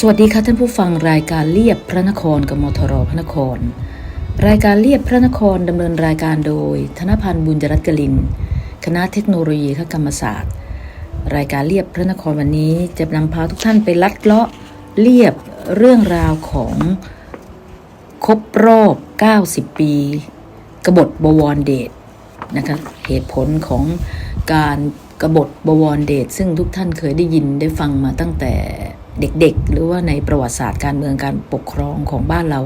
สวัสดีค่ะท่านผู้ฟังรายการเลียบพระนครกับมทรพระนคร รายการเลียบพระนครดำเนินรายการโดย ธนพันธ์บุญจรัตกลิน คณะเทคโนโลยีและกรรมศาสตร์ รายการเลียบพระนครวันนี้จะนำพาทุกท่านไปลัดเลาะเลียบเรื่องราวของครบรอบ 90 ปี กบฏบวรเดชนะคะเหตุผลของการกบฏบวรเดชซึ่งทุกท่านเคยได้ยินได้ฟังมาตั้งแต่ เด็กๆ หรือว่าในประวัติศาสตร์การเมืองการปกครองของบ้านเรา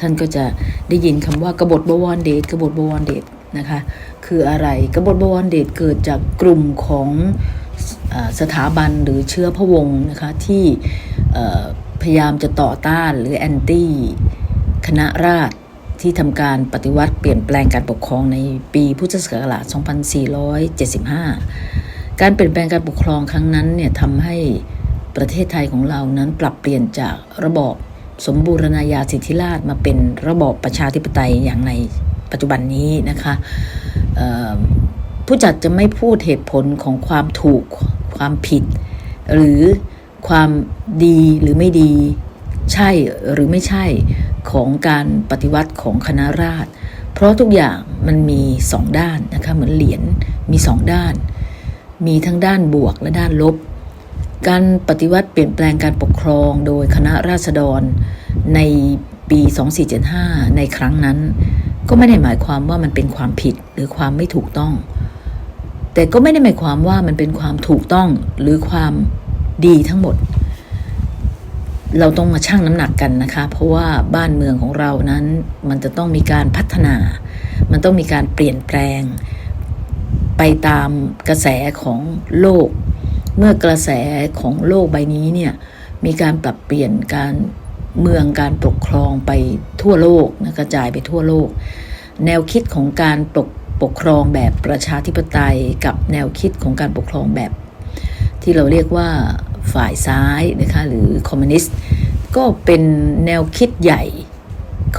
ท่านก็จะได้ยินคำว่ากบฏบวรเดชกบฏบวรเดชนะคะคืออะไรกบฏบวรเดชเกิดจากกลุ่มของสถาบันหรือเชื้อพระวงศ์นะคะที่พยายามจะต่อต้านหรือแอนตี้คณะราษฎรที่ทำการปฏิวัติเปลี่ยนแปลงการปกครองในปีพุทธศักราช 2475 การเปลี่ยนแปลงการปกครองครั้งนั้นเนี่ยทำให้ ประเทศไทยของเรานั้นปรับเปลี่ยนจากระบอบสมบูรณาญาสิทธิราชมาเป็นระบอบประชาธิปไตยอย่างในปัจจุบันนี้นะคะผู้จัดจะไม่พูดเหตุผลของความถูกความผิด หรือความดีหรือไม่ดีใช่หรือไม่ใช่ของการปฏิวัติของคณะราษฎรเพราะทุกอย่างมันมีสองด้านนะคะเหมือนเหรียญมีสองด้าน มีทั้งด้านบวกและด้านลบ การปฏิวัติเปลี่ยนแปลงการปกครองโดยคณะราษฎรในปี 2475 ในครั้งนั้น ก็ไม่ได้หมายความว่ามันเป็นความผิดหรือความไม่ถูกต้อง แต่ก็ไม่ได้หมายความว่ามันเป็นความถูกต้องหรือความดีทั้งหมด เราต้องมาชั่งน้ำหนักกันนะคะ เพราะว่าบ้านเมืองของเรานั้น มันจะต้องมีการพัฒนา มันต้องมีการเปลี่ยนแปลง ไปตามกระแสของโลก เมื่อกระแสของโลกใบนี้เนี่ยมีการปรับเปลี่ยนการเมืองการปกครองไปทั่วโลกนะกระจายไปทั่วโลก แนวคิดของการปกปกครองแบบประชาธิปไตยกับแนวคิดของการปกครองแบบ ที่เราเรียกว่าฝ่ายซ้ายนะคะหรือคอมมิวนิสต์ก็เป็นแนวคิดใหญ่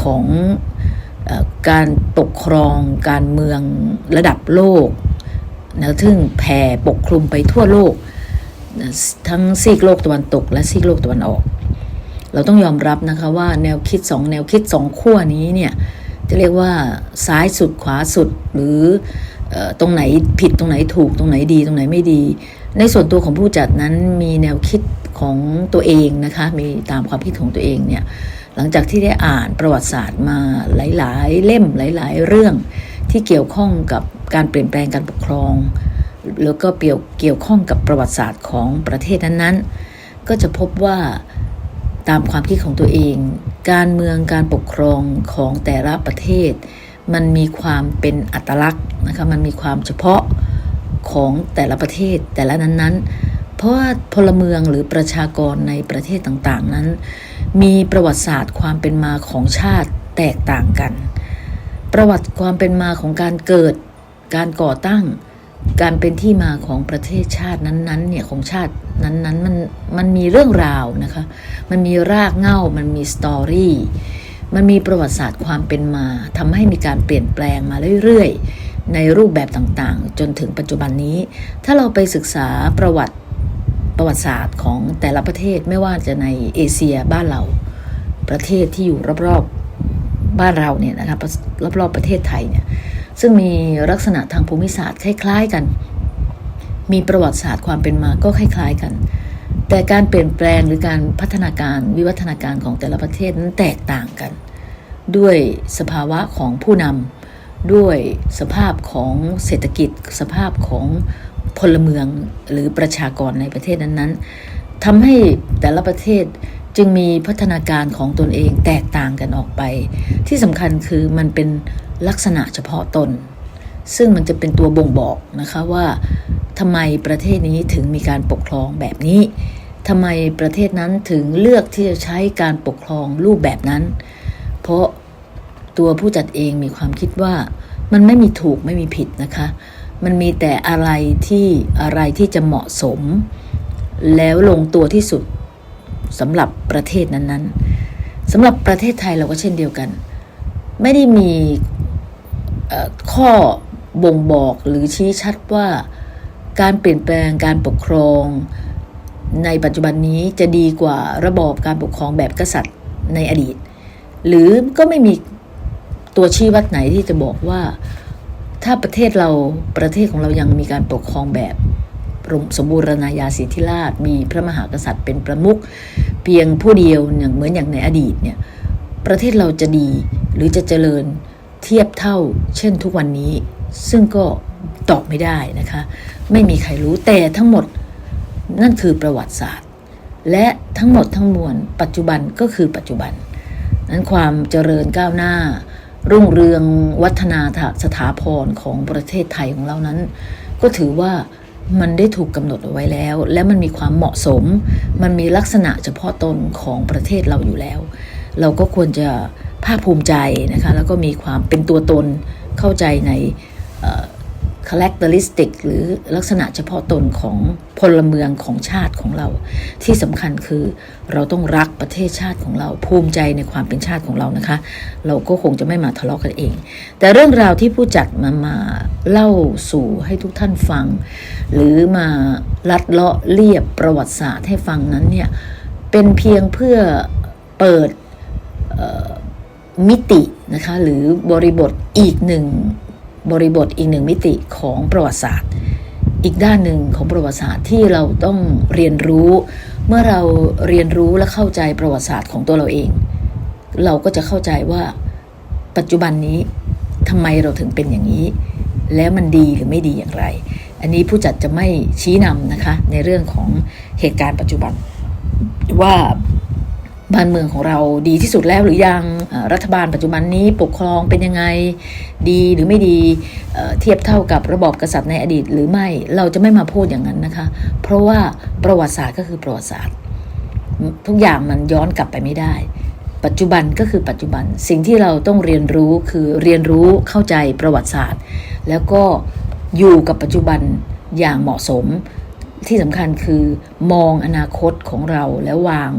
ของอการปกครองการเมืองระดับโลกนะซึ่งแผ่ปกคลุมไปทั่วโลก ทั้งซีกโลกตะวันตก และซีกโลกตะวันออก เราต้องยอมรับนะคะว่าแนวคิดสองแนวคิดสองขั้วนี้เนี่ยจะเรียกว่าซ้ายสุดขวาสุดหรืออตรงไหนผิดตรงไหนถูกตรงไหนดีตรงไหนไม่ดี ในส่วนตัวของผู้จัดนั้นมีแนวคิดของตัวเองนะคะมีตามความคิดของตัวเองเนี่ยหลังจากที่ได้อ่านประวัติศาสตร์มาหลาย ๆ เล่มหลาย ๆ เรื่องที่เกี่ยวข้องกับการเปลี่ยนแปลงการปกครอง แล้วก็เกี่ยวเกี่ยวข้องกับประวัติศาสตร์ของประเทศนั้นๆ ก็จะพบว่าตามความคิดของตัวเอง การเมืองการปกครองของแต่ละประเทศ มันมีความเป็นอัตลักษณ์นะคะมันมีความเฉพาะของแต่ละประเทศแต่ละนั้นๆ เพราะว่าพลเมืองหรือประชากรในประเทศต่างๆนั้น มีประวัติศาสตร์ความเป็นมาของชาติแตกต่างกัน ประวัติความเป็นมาของการเกิดการก่อตั้ง การเป็นที่มาของประเทศชาตินั้นๆเนี่ยของชาตินั้นๆมันมันมีเรื่องราวนะคะ มันมีรากเหง้ามันมีสตอรี่มันมีประวัติศาสตร์ความเป็นมาทำให้มีการเปลี่ยนแปลงมาเรื่อยๆ ในรูปแบบต่างๆ จนถึงปัจจุบันนี้ ถ้าเราไปศึกษาประวัติประวัติศาสตร์ของแต่ละประเทศไม่ว่าจะในเอเชียบ้านเรา ประเทศที่อยู่รอบๆบ้านเราเนี่ยนะคะรอบๆประเทศไทยเนี่ย ซึ่งมีลักษณะทางภูมิศาสตร์คล้ายๆกัน มีประวัติศาสตร์ความเป็นมาก็คล้ายๆกัน แต่การเปลี่ยนแปลงหรือการพัฒนาการวิวัฒนาการของแต่ละประเทศนั้นแตกต่างกัน ด้วยสภาวะของผู้นำด้วยสภาพของเศรษฐกิจ สภาพของพลเมืองหรือประชากรในประเทศนั้นๆทำให้แต่ละประเทศจึงมีพัฒนาการของตนเองแตกต่างกันออกไป ที่สำคัญคือมันเป็น ลักษณะเฉพาะตน ซึ่งมันจะเป็นตัวบ่งบอกนะคะว่าทำไมประเทศนี้ถึงมีการปกครองแบบนี้ทำไมประเทศนั้นถึงเลือกที่จะใช้การปกครองรูปแบบนั้น เพราะตัวผู้จัดเองมีความคิดว่ามันไม่มีถูกไม่มีผิดนะคะ มันมีแต่อะไรที่อะไรที่จะเหมาะสม แล้วลงตัวที่สุดสำหรับประเทศนั้นๆสำหรับประเทศไทยเราก็เช่นเดียวกัน ไม่ได้มี ข้อบ่งบอกหรือชี้ชัดว่า การเปลี่ยนแปลงการปกครองในปัจจุบันนี้จะดีกว่าระบอบการปกครองแบบกษัตริย์ในอดีต หรือก็ไม่มีตัวชี้วัดไหนที่จะบอกว่า ถ้าประเทศเราประเทศของเรายังมีการปกครองแบบสมบูรณาญาสิทธิราชมีพระมหากษัตริย์เป็นประมุขเพียงผู้เดียวอย่างเหมือนอย่างในอดีตเนี่ยประเทศเราจะดีหรือจะเจริญ เทียบเท่า เช่นทุกวันนี้ ซึ่งก็ตอบไม่ได้นะคะ ไม่มีใครรู้แต่ทั้งหมดนั่นคือประวัติศาสตร์ และทั้งหมดทั้งมวลปัจจุบันก็คือปัจจุบัน นั้นความเจริญก้าวหน้า รุ่งเรืองวัฒนาสถาพรของประเทศไทยของเรานั้น ก็ถือว่ามันได้ถูกกำหนดเอาไว้แล้ว และมันมีความเหมาะสม มันมีลักษณะเฉพาะตนของประเทศเราอยู่แล้ว เราก็ควรจะ ภาคภูมิใจนะคะแล้วก็มีความเป็นตัวตนเข้าใจใน characteristic หรือลักษณะเฉพาะตนของพลเมืองของชาติของเรา ที่สำคัญคือเราต้องรักประเทศชาติของเรา ภูมิใจในความเป็นชาติของเรานะคะ เราก็คงจะไม่มาทะเลาะกันเอง แต่เรื่องราวที่ผู้จัดมามาเล่าสู่ให้ทุกท่านฟัง หรือมาลัดเลาะเรียบประวัติศาสตร์ให้ฟังนั้นเนี่ยเป็นเพียงเพื่อเปิด มิตินะคะหรือบริบทอีกหนึ่งบริบทอีกหนึ่งมิติของประวัติศาสตร์ อีกด้านหนึ่งของประวัติศาสตร์ที่เราต้องเรียนรู้ เมื่อเราเรียนรู้และเข้าใจประวัติศาสตร์ของตัวเราเอง เราก็จะเข้าใจว่าปัจจุบันนี้ทำไมเราถึงเป็นอย่างนี้ แล้วมันดีหรือไม่ดีอย่างไร อันนี้ผู้จัดจะไม่ชี้นำนะคะในเรื่องของเหตุการณ์ปัจจุบันว่า บ้านเมืองของเราดีที่สุดแล้วหรือยังรัฐบาลปัจจุบันนี้ปกครองเป็นยังไงดีหรือไม่ดีเทียบเท่ากับระบอบกษัตริย์ในอดีตหรือไม่เราจะไม่มาพูดอย่างนั้นนะคะ เพราะว่าประวัติศาสตร์ก็คือประวัติศาสตร์ ทุกอย่างมันย้อนกลับไปไม่ได้ ปัจจุบันก็คือปัจจุบันสิ่งที่เราต้องเรียนรู้คือเรียนรู้เข้าใจประวัติศาสตร์ แล้วก็อยู่กับปัจจุบันอย่างเหมาะสมที่สำคัญคือมองอนาคตของเราแล้ววาง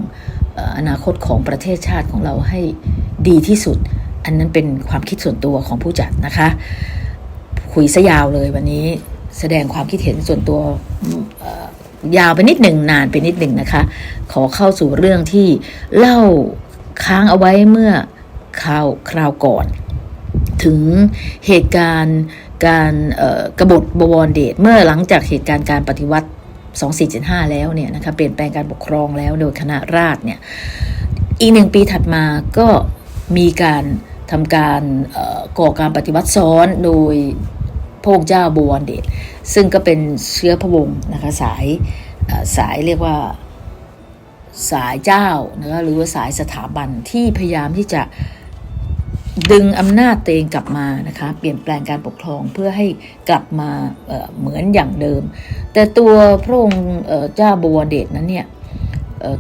อนาคตของประเทศชาติของเราให้ดีที่สุด อันนั้นเป็นความคิดส่วนตัวของผู้จัดนะคะ คุยซะยาวเลยวันนี้แสดงความคิดเห็นส่วนตัวยาวไปนิดหนึ่งนานไปนิดหนึ่งนะคะ ขอเข้าสู่เรื่องที่เล่าค้างเอาไว้เมื่อคราวคราวก่อน ถึงเหตุการณ์การกรบฏบวรเดชเมื่อหลังจากเหตุการณ์การปฏิวัติ 2475 แล้วเนี่ยนะคะเปลี่ยนแปลงการปกครองแล้วโดยคณะราษฎรเนี่ยอีกหนึ่งปีถัดมาก็มีการทำการก่อการปฏิวัติซ้อนโดยพระองค์เจ้าบวรเดชซึ่งก็เป็นเชื้อพระวงศ์นะคะสายสายเรียกว่าสายเจ้านะคะหรือว่าสายสถาบันที่พยายามที่จะ ดึงอำนาจตัวเองกลับมานะคะเปลี่ยนแปลงการปกครองเพื่อให้กลับมาเเหมือนอย่างเดิม แต่ตัวพระองค์เจ้าบวรเดชนั้นเนี่ย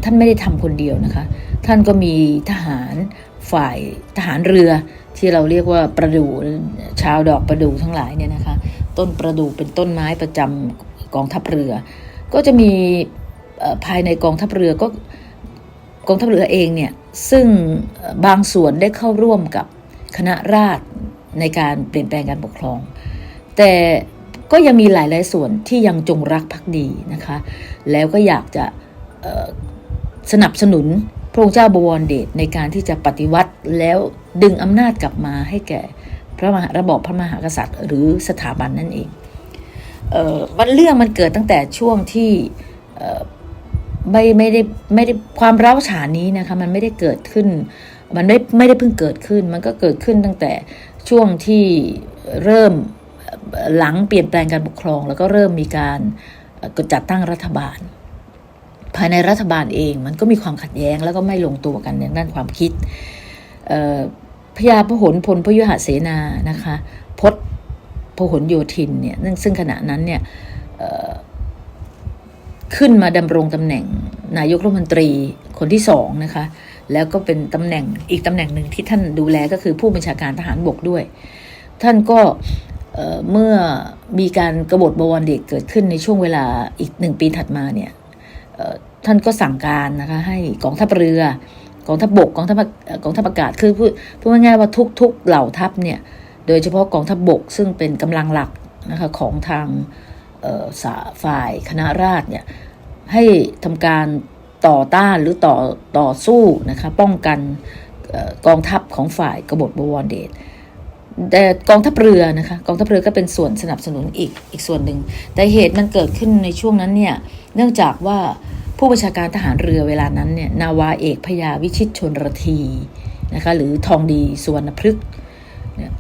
ท่านไม่ได้ทำคนเดียวนะคะ ท่านก็มีทหารฝ่ายทหารเรือที่เราเรียกว่าประดูชาวดอกประดูทั้งหลายเนี่ยนะคะต้นประดูเป็นต้นไม้ประจำกองทัพเรือ ก็จะมีภายในกองทัพเรือก็กองทัพเรือเองเนี่ยซึ่งบางส่วนได้เข้าร่วมกับ คณะราษฎรในการเปลี่ยนแปลงการปกครอง แต่ก็ยังมีหลายหลายส่วนที่ยังจงรักภักดีนะคะ แล้วก็อยากจะสนับสนุนพระองค์เจ้าบวรเดชในการที่จะปฏิวัติแล้วดึงอำนาจกลับมาให้แก่พระมหาระบอบพระมหากษัตริย์ หรือสถาบันนั่นเองเออมันเรื่องมันเกิดตั้งแต่ช่วงที่ไม่ไม่ได้ไม่ได้ความร้าวฉานนี้นะคะมันไม่ได้เกิดขึ้น มันไม่ไม่ได้เพิ่งเกิดขึ้น มันก็เกิดขึ้นตั้งแต่ช่วงที่เริ่มหลังเปลี่ยนแปลงการปกครอง แล้วก็เริ่มมีการจัดตั้งรัฐบาล ภายในรัฐบาลเองมันก็มีความขัดแย้งแล้วก็ไม่ลงตัวกันในด้านความคิดพญาพหลพลพยุหเสนานะคะพศพหลโยธินเนี่ยซึ่งขณะนั้นเนี่ยขึ้นมาดำรงตำแหน่งนายกรัฐมนตรีคนที่สองนะคะ แล้วก็เป็นตำแหน่งอีกตำแหน่งหนึ่งที่ท่านดูแลก็คือผู้บัญชาการทหารบกด้วย ท่านก็เมื่อมีการกรบฏบวรเด็กเกิดขึ้นในช่วงเวลาอีกหนึ่งปีถัดมาเนี่ยท่านก็สั่งการนะคะให้กองทัพเรือกองทัพบกกองทัพกองทัพอากาศคือพูดพูดง่ายๆว่าทุก ๆเหล่าทัพเนี่ยโดยเฉพาะกองทัพบกซึ่งเป็นกำลังหลักนะคะของทางฝ่ายคณะราษฎรเนี่ยให้ทำการ ต่อต้านหรือต่อต่อสู้นะคะป้องกันออกองทัพของฝ่ายกบฏบวรเดชแต่กองทัพเรือนะคะกองทัพเรือก็เป็นส่วนสนับสนุนอีกอีกส่วนหนึ่ง แต่เหตุมันเกิดขึ้นในช่วงนั้นเนี่ยเนื่องจากว่าผู้บัญชาการทหารเรือเวลานั้นเนี่ยนาวาเอกพญาวิชิตชนรทีนะคะหรือทองดีสุวรรณพฤกษ์เนี่ย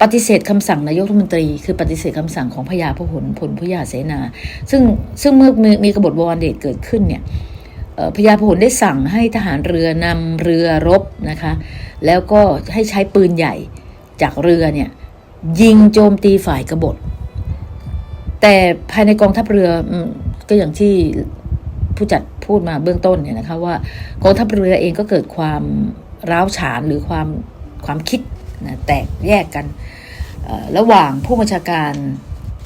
ปฏิเสธคำสั่งนายกรัฐมนตรี คือปฏิเสธคำสั่งของพญาพหลพลพญาเสนา ซึ่งซึ่งเมื่อมีมีกบฏบวรเดชเกิดขึ้นเนี่ย พญาพหลได้สั่งให้ทหารเรือนำเรือรบนะคะ แล้วก็ให้ใช้ปืนใหญ่จากเรือเนี่ยยิงโจมตีฝ่ายกบฏ แต่ภายในกองทัพเรืออก็อย่างที่ผู้จัดพูดมาเบื้องต้นเนี่ยนะคะว่ากองทัพเรือเองก็เกิดความร้าวฉานหรือความความคิดนะแตกแยกกันระหว่างผู้บัญชาการ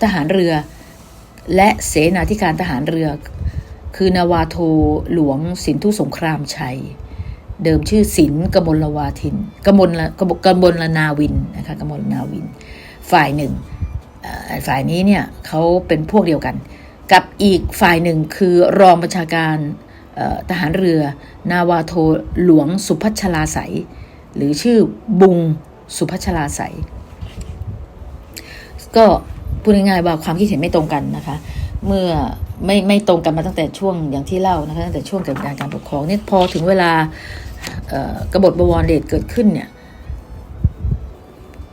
ทหารเรือ และเสนาธิการทหารเรือ คือนาวาโทหลวงสินธุสงครามชัย เดิมชื่อสินกมลวาทินกมลละกมกมลละนาวินนะคะกมลนาวิน ฝ่ายหนึ่งฝ่ายนี้เนี่ยเขาเป็นพวกเดียวกัน กับอีกฝ่ายหนึ่งคือรองบัญชาการทหารเรือ นาวาโทหลวงสุพัชลาใสหรือชื่อบุงสุพัชลาใสก็พูดง่ายๆว่าความคิดเห็นไม่ตรงกันนะคะ เมื่อ ไม่ไม่ตรงกันมาตั้งแต่ช่วงอย่างที่เล่านะคะตั้งแต่ช่วงเกิดการการปกครองเนี่ยพอถึงเวลากบฏบวรเดชเกิดขึ้นเนี่ย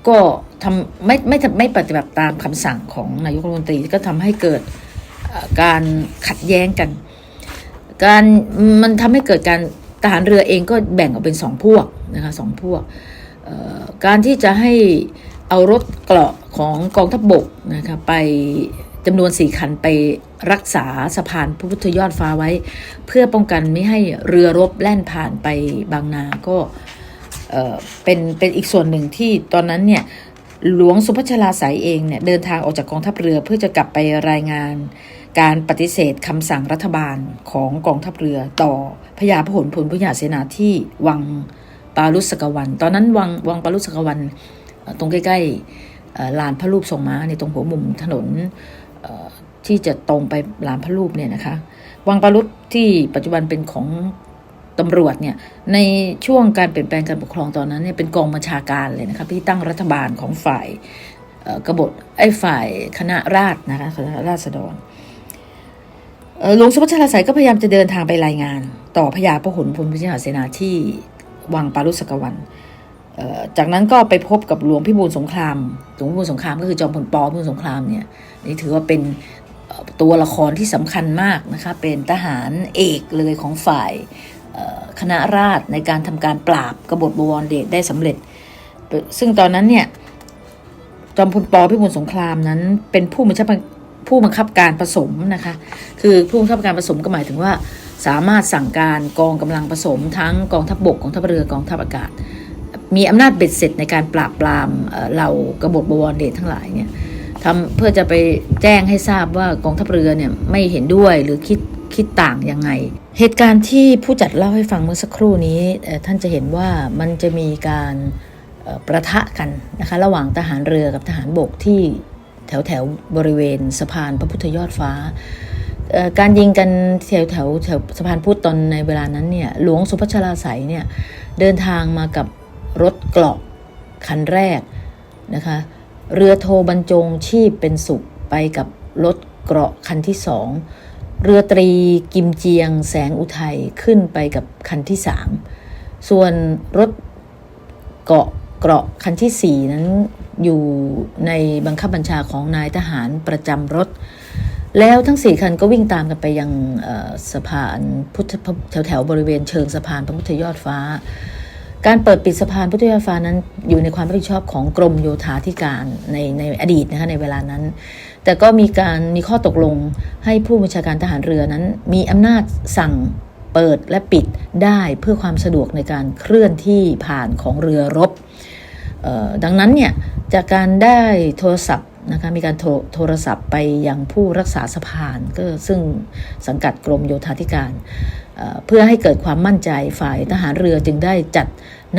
ก็ทำไม่ไม่ไม่ปฏิบัติตามคำสั่งของนายกรัฐมนตรีก็ทำให้เกิดการขัดแย้งกัน การมันทำให้เกิดการทหารเรือเองก็แบ่งออกเป็นสองพวกนะคะสองพวก การที่จะให้เอารถเกราะของกองทัพบบกนะคะไป จำนวนสี่คันไปรักษาสะพานพระพุทธยอดฟ้าไว้ เพื่อป้องกันไม่ให้เรือรบแล่นผ่านไปบางนาก็เป็นเป็นอีกส่วนหนึ่งที่ตอนนั้นเนี่ยหลวงสุพัชลาสายเองเนี่ยเดินทางออกจากกองทัพเรือเพื่อจะกลับไปรายงานการปฏิเสธคำสั่งรัฐบาลของกองทัพเรือต่อพญาพหลพลพญาเสนาที่วังปารุสกวัน ตอนนั้นวังวังปารุสกวันตรงใกล้ๆลานพระรูปทรงม้าในตรงหัวมุมถนน ที่จะตรงไปหลานพระรูปเนี่ยนะคะ วังปารุสที่ปัจจุบันเป็นของตำรวจเนี่ยในช่วงการเปลี่ยนแปลงการปกครองตอนนั้นเนี่ยเป็นกองบัญชาการเลยนะคะที่ตั้งรัฐบาลของฝ่ายกบฏไอ้ฝ่ายคณะราษฎรนะคะคณะราษฎรหลวงสุพัชลาสายก็พยายามจะเดินทางไปรายงาน ต่อพญาพหลพลพญาเสนาที่วังปารุสกวัน จากนั้นก็ไปพบกับหลวงพิบูลสงคราม หลวงพิบูลสงครามก็คือจอมพลปพิบูลสงครามเนี่ย นี่ถือว่าเป็นตัวละครที่สำคัญมากนะคะ เป็นทหารเอกเลยของฝ่ายคณะราษฎรในการทำการปราบกบฏบวรเดชได้สำเร็จ ซึ่งตอนนั้นเนี่ยจอมพลปพิบูลสงครามนั้น เป็นผู้บัญชาผู้บังคับการผสมนะคะ คือผู้บังคับการผสมก็หมายถึงว่า สามารถสั่งการกองกำลังผสม ทั้งกองทัพบบกกองทัพเรือกองทัพอากาศ มีอำนาจเบ็ดเสร็จในการปราบปรามเหล่ากบฏบวรเดชทั้งหลายเนี่ย ทำเพื่อจะไปแจ้งให้ทราบว่ากองทัพเรือเนี่ยไม่เห็นด้วยหรือคิดคิดต่างยังไง เหตุการณ์ที่ผู้จัดเล่าให้ฟังเมื่อสักครู่นี้ท่านจะเห็นว่ามันจะมีการประทะกันนะคะระหว่างทหารเรือกับทหารบกที่แถวแถวบริเวณสะพานพระพุทธยอดฟ้า การยิงกันแถวแถวแถวสะพานพุทธตอนในเวลานั้นเนี่ยหลวงสุพัชลาใสยเนี่ยเดินทางมากับรถเกราะคันแรกนะคะ เรือโทบรรจงชีพเป็นสุขไปกับรถเกราะคันที่สองเรือตรีกิมเจียงแสงอุทัยขึ้นไปกับคันที่สามส่วนรถเกาะเกราะคันที่สี่นั้นอยู่ในบังคับบัญชาของนายทหารประจำรถ แล้วทั้งสี่คันก็วิ่งตามกันไปยังสะพานพุทธแถวแถวๆบริเวณเชิงสะพานพระพุทธยอดฟ้า การเปิดปิดสะพานพุทธยอดฟ้านั้นอยู่ในความรับผิดชอบของกรมโยธาธิการในในอดีตนะคะในเวลานั้น แต่ก็มีการมีข้อตกลงให้ผู้บัญชาการทหารเรือนั้น มีอำนาจสั่งเปิดและปิดได้เพื่อความสะดวกในการเคลื่อนที่ผ่านของเรือรบออดังนั้นเนี่ยจากการได้โทรศัพท์นะคะมีการโทรโทรศัพท์ไปยังผู้รักษาสะพานก็ซึ่งสังกัดกรมโยธาธิการ เพื่อให้เกิดความมั่นใจฝ่ายทหารเรือจึงได้จัด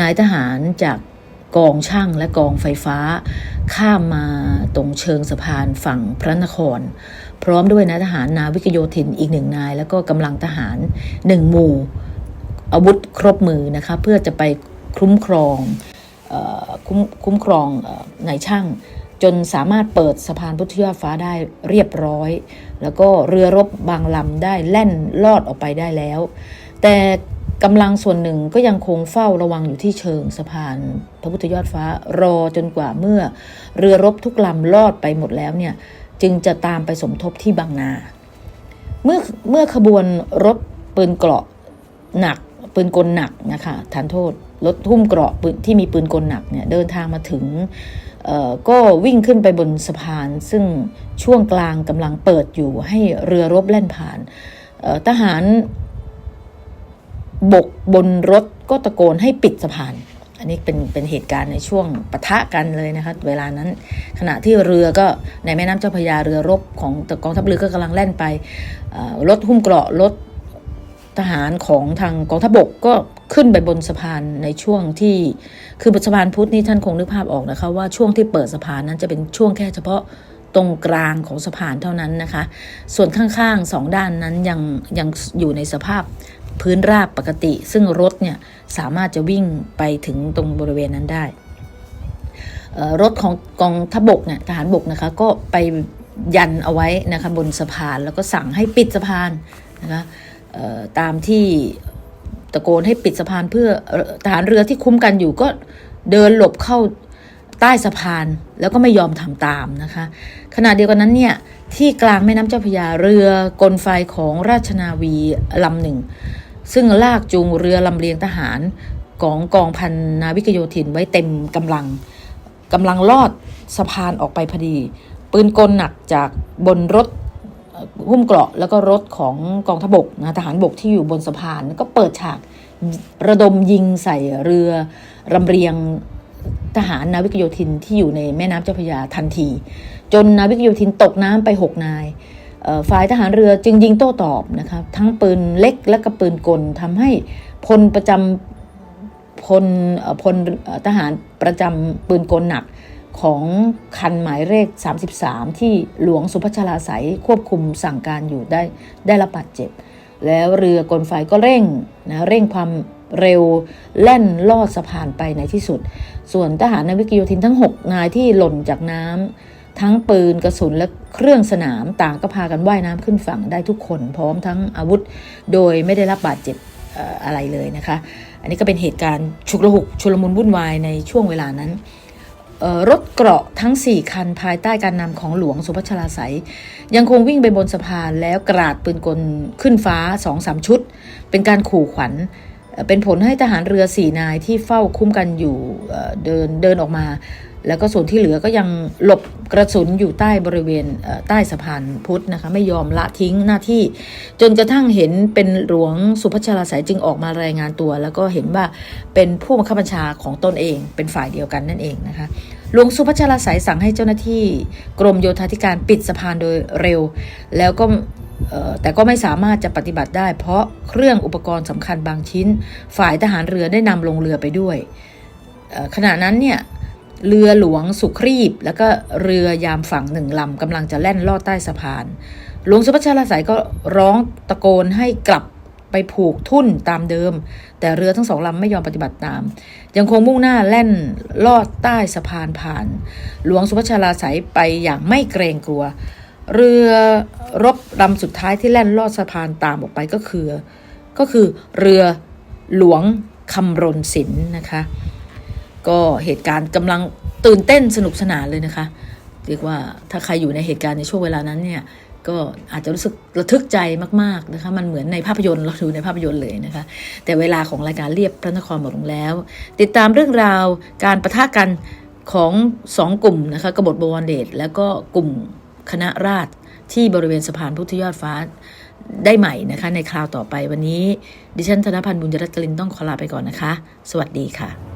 นายทหารจากกองช่างและกองไฟฟ้า ข้ามมาตรงเชิงสะพานฝั่งพระนคร พร้อมด้วยนะทหารนาวิกโยธินอีกหนึ่งนาย แล้วก็กำลังทหารหนึ่งหมู่ อาวุธครบมือนะคะเพื่อจะไปคุ้มครองออคุ้มคุ้มครองออนายช่าง จนสามารถเปิดสะพานพุทธยอดฟ้าได้เรียบร้อย แล้วก็เรือรบบางลำได้แล่นลอดออกไปได้แล้ว แต่กำลังส่วนหนึ่งก็ยังคงเฝ้าระวังอยู่ที่เชิงสะพานพระพุทธยอดฟ้ารอจนกว่าเมื่อ เรือรบทุกลำลอดไปหมดแล้วเนี่ยจึงจะตามไปสมทบที่บางนา เมื่อเมื่อขบวนรถปืนเกราะหนักปืนกลหนักนะคะทานโทษรถทุ่มเกราะที่มีปืนกลหนักเนี่ยเดินทางมาถึง ก็วิ่งขึ้นไปบนสะพาน ซึ่งช่วงกลางกำลังเปิดอยู่ให้เรือรบแล่นผ่านทหารบกบนรถก็ตะโกนให้ปิดสะพาน อันนี้เป็นเป็นเหตุการณ์ในช่วงปะทะกันเลยนะคะเวลานั้น ขณะที่เรือก็ในแม่น้ำเจ้าพระยาเรือรบของกองทัพเรือก็กำลังแล่นไปรถหุ้มเกราะรถ ทหารของทางกองทัพบกก็ขึ้นไปบนสะพานในช่วงที่คือบนสะพานพุทธนี่ท่านคงนึกภาพออกนะคะว่าช่วงที่เปิดสะพานนั้นจะเป็นช่วงแค่เฉพาะตรงกลางของสะพานเท่านั้นนะคะ ส่วนข้างๆสองด้านนั้นยังยังอยู่ในสภาพพื้นราบปกติ ซึ่งรถเนี่ยสามารถจะวิ่งไปถึงตรงบริเวณนั้นได้ รถของกองทัพบกเนี่ยทหารบกนะคะก็ไปยันเอาไว้นะคะบนสะพานแล้วก็สั่งให้ปิดสะพานนะคะ ตามที่ตะโกนให้ปิดสะพานเพื่อทหารเรือที่คุ้มกันอยู่ก็เดินหลบเข้าใต้สะพานแล้วก็ไม่ยอมทำตามนะคะ ขณะเดียวกันนั้นเนี่ยที่กลางแม่น้ำเจ้าพระยาเรือกลไฟของราชนาวีลำหนึ่ง ซึ่งลากจูงเรือลำเลียงทหารของกองพันนาวิกโยธินไว้เต็มกำลังกำลังลอดสะพานออกไปพอดี ปืนกลหนักจากบนรถ หุ้มเกราะแล้วก็รถของกองทพบกนะทหารบกที่อยู่บนสะพานก็เปิดฉากระดมยิงใส่เรือรำเรียงทหารนาวิกโยธินที่อยู่ในแม่น้ำเจ้าพระยาทันที จนนาวิกโยธินตกน้ำไปหกนายฝ่ายทหารเรือจึงยิงโต้ตอบนะครับทั้งปืนเล็กและก็ปืนกลทำให้พลประจำพลพลทหารประจำปืนกลหนัก ของคันหมายเลข 33 ที่หลวงสุพัชราไสยควบคุมสั่งการอยู่ได้ได้รับบาดเจ็บ แล้วเรือกลไฟก็เร่งนะเร่งความเร็วแล่นลอดสะพานไปในที่สุด ส่วนทหารนาวิกโยธินทั้ง 6 นายที่หล่นจากน้ำทั้งปืนกระสุนและเครื่องสนามต่างก็พากันว่ายน้ำขึ้นฝั่งได้ทุกคน พร้อมทั้งอาวุธโดยไม่ได้รับบาดเจ็บอะไรเลยนะคะ อันนี้ก็เป็นเหตุการณ์ฉุกละหุกชุลมุนวุ่นวายในช่วงเวลานั้น รถเกราะทั้ง 4 คันภายใต้การนำของหลวงสุพัชราไสยยังคงวิ่งไปบนสะพานแล้วกราดปืนกลขึ้นฟ้า2-3ชุด เป็นการขู่ขวัญ เป็นผลให้ทหารเรือ4นายที่เฝ้าคุ้มกันอยู่เดินเดินออกมา แล้วก็ส่วนที่เหลือก็ยังหลบกระสุนอยู่ใต้บริเวณใต้สะพานพุทธนะคะไม่ยอมละทิ้งหน้าที่ จนกระทั่งเห็นเป็นหลวงสุพัชราสายจึงออกมารายงานตัว แล้วก็เห็นว่าเป็นผู้บังคับบัญชาของตนเองเป็นฝ่ายเดียวกันนั่นเองนะคะ หลวงสุพัชราสายสั่งให้เจ้าหน้าที่ กรมโยธาธิการปิดสะพานโดยเร็ว แล้วก็แต่ก็ไม่สามารถจะปฏิบัติได้ เพราะเครื่องอุปกรณ์สำคัญบางชิ้น ฝ่ายทหารเรือได้นำลงเรือไปด้วยขณะนั้นเนี่ยเรือหลวงสุครีบ แล้วก็เรือยามฝั่งหนึ่งลำกำลังจะแล่นลอดใต้สะพาน หลวงสุพัชราสายก็ร้องตะโกนให้กลับ ไปผูกทุ่นตามเดิม แต่เรือทั้งสองลำไม่ยอมปฏิบัติตาม ยังคงมุ่งหน้าแล่นลอดใต้สะพานผ่าน หลวงสุพัชราสายไปอย่างไม่เกรงกลัว เรือรบลำสุดท้ายที่แล่นลอดสะพานตามออกไปก็คือ ก็คือเรือหลวงคำรณศิลป์นะคะ ก็เหตุการณ์กำลังตื่นเต้นสนุกสนานเลยนะคะ เรียกว่าถ้าใครอยู่ในเหตุการณ์ในช่วงเวลานั้นเนี่ย ก็อาจจะรู้สึกระทึกใจมากๆนะคะ มันเหมือนในภาพยนตร์เราดูในภาพยนตร์เลยนะคะ แต่เวลาของรายการเรียบพระนครหมดลงแล้ว ติดตามเรื่องราวการประทะกันของสองกลุ่มนะคะกบฏบวรเดชแล้วก็กลุ่มคณะราษฎรที่บริเวณสะพานพุทธยอดฟ้าได้ใหม่นะคะ ในคราวต่อไปวันนี้ ดิฉันธนพันธ์บุญยรัตน์กลินต้องขอลาไปก่อนนะคะ สวัสดีค่ะ